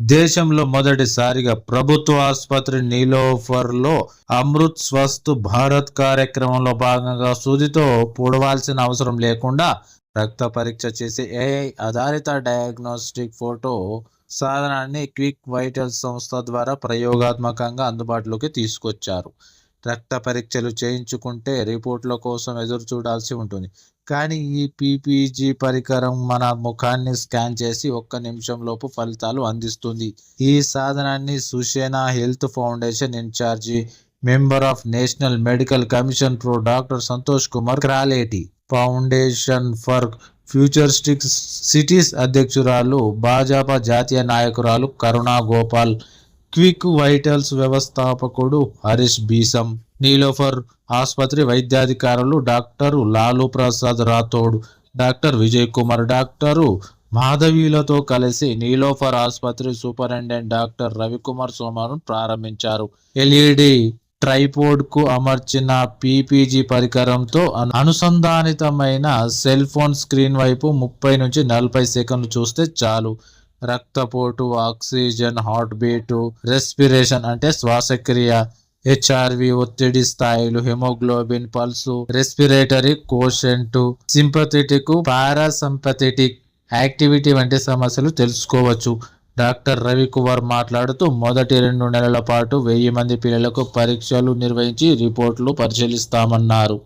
దేశంలో మొదటిసారిగా ప్రభుత్వ ఆసుపత్రి నీలోఫర్లో అమృత్ స్వస్థ్ భారత్ కార్యక్రమంలో భాగంగా సూదితో పూడవాల్సిన అవసరం లేకుండా రక్త పరీక్ష చేసే ఏఐ ఆధారిత డయాగ్నోస్టిక్ ఫోటో సాధనాన్ని క్విక్ వైటల్ సంస్థ ద్వారా ప్రయోగాత్మకంగా అందుబాటులోకి తీసుకొచ్చారు. రక్త పరీక్షలు చేయించుకుంటే రిపోర్ట్ల కోసం ఎదురు చూడాల్సి ఉంటుంది. కానీ ఈ పీపీజీ పరికరం మన ముఖాన్ని స్కాన్ చేసి ఒక్క నిమిషంలోపు ఫలితాలు అందిస్తుంది. ఈ సాధనాన్ని Sushena Health Foundation incharge member of National Medical Commission pro doctor Santosh Kumar Kralati Foundation for Futuristic Cities అధ్యక్షురాలు భాజపా జాతీయ నాయకురాలు కరుణా గోపాల్ క్విక్ వైటల్స్ వ్యవస్థాపకుడు హరీష్ బీసం. నీలోఫర్ ఆసుపత్రి వైద్యాధికారులు doctor Lalu Prasad Rathod doctor Vijay Kumar doctor మాధవీలతో కలిసి నీలోఫర్ ఆసుపత్రి సూపరింటెండెంట్ డాక్టర్ రవికుమార్ సోమవారం ప్రారంభించారు. ఎల్ఈడి ట్రైపోడ్కు అమర్చిన పీపీజీ పరికరంతో అనుసంధానితమైన సెల్ ఫోన్ స్క్రీన్ వైపు ముప్పై నుంచి నలభై సెకండ్లు చూస్తే చాలు. రక్తపోటు ఆక్సిజన్ హార్ట్ బీటు రెస్పిరేషన్ అంటే శ్వాసక్రియ హెచ్ఆర్వి ఒత్తిడి స్థాయిలు haemoglobin pulse respiratory quotient sympathetic parasympathetic activity వంటి సమస్యలు తెలుసుకోవచ్చు. డాక్టర్ రవికుమార్ మాట్లాడుతూ మొదటి రెండు నెలల పాటు వెయ్యి మంది పిల్లలకు పరీక్షలు నిర్వహించి రిపోర్టులు పరిశీలిస్తామన్నారు.